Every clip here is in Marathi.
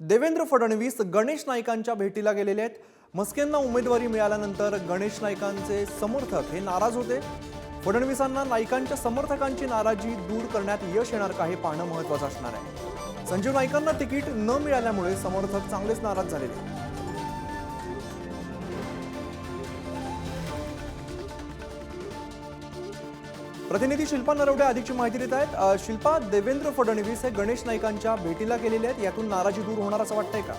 देवेंद्र फडणवीस गणेश नाईकांच्या भेटीला गेलेले आहेत. मस्केंना उमेदवारी मिळाल्यानंतर गणेश नाईकांचे समर्थक हे नाराज होते. फडणवीसांना नाईकांच्या समर्थकांची नाराजी दूर करण्यात यश येणार का हे पाहणं महत्वाचं असणार आहे. संजीव नाईकांना तिकीट न मिळाल्यामुळे समर्थक चांगलेच नाराज झालेले प्रतिनिधी शिल्पा नरवडे अधिकची माहिती देत आहेत. शिल्पा देवेंद्र फडणवीस हे गणेश नाईकांच्या भेटीला गेलेले आहेत. यातून नाराजी दूर होणार असं वाटतंय का?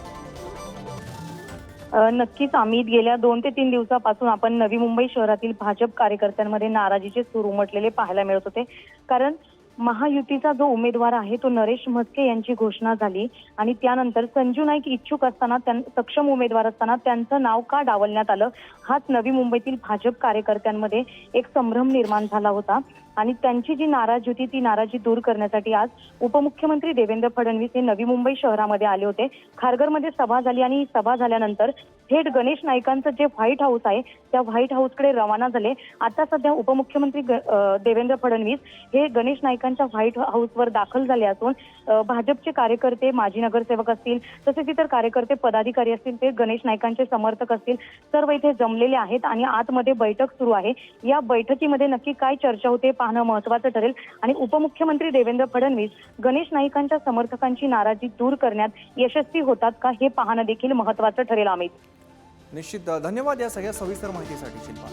नक्कीच. आम्ही गेल्या दोन ते तीन दिवसापासून आपण नवी मुंबई शहरातील भाजप कार्यकर्त्यांमध्ये नाराजीचे सूर उमटलेले पाहायला मिळत होते. कारण महायुतीचा जो उमेदवार आहे तो नरेश म्हस्के यांची घोषणा झाली. आणि त्यानंतर संजू नाईक इच्छुक असताना त्यां- सक्षम उमेदवार असताना त्यांचं नाव का डावलण्यात आलं? हाच नवी मुंबईतील भाजप कार्यकर्त्यांमध्ये एक संभ्रम निर्माण झाला होता. आणि त्यांची जी नाराजी होती ती नाराजी दूर करण्यासाठी आज उपमुख्यमंत्री देवेंद्र फडणवीस हे नवी मुंबई शहरामध्ये आले होते. खारघरमध्ये सभा झाली आणि सभा झाल्यानंतर थेट गणेश नाईकांचं जे व्हाईट हाऊस आहे त्या व्हाईट हाऊसकडे रवाना झाले. आता सध्या उपमुख्यमंत्री ग- देवेंद्र फडणवीस हे गणेश नाईकांच्या व्हाईट हाऊसवर दाखल झाले असून भाजपचे कार्यकर्ते माजी नगरसेवक असतील तसेच इतर कार्यकर्ते पदाधिकारी असतील ते गणेश नाईकांचे समर्थक असतील सर्व इथे जमलेले आहेत आणि आतमध्ये बैठक सुरू आहे. या बैठकीमध्ये नक्की काय चर्चा होते पाहणं महत्वाचं ठरेल. आणि उपमुख्यमंत्री देवेंद्र फडणवीस गणेश नाईकांच्या समर्थकांची नाराजी दूर करण्यात यशस्वी होतात का हे पाहणं देखील महत्वाचं ठरेल अमित. निश्चित. धन्यवाद या सगळ्या सविस्तर माहितीसाठी शिल्पा.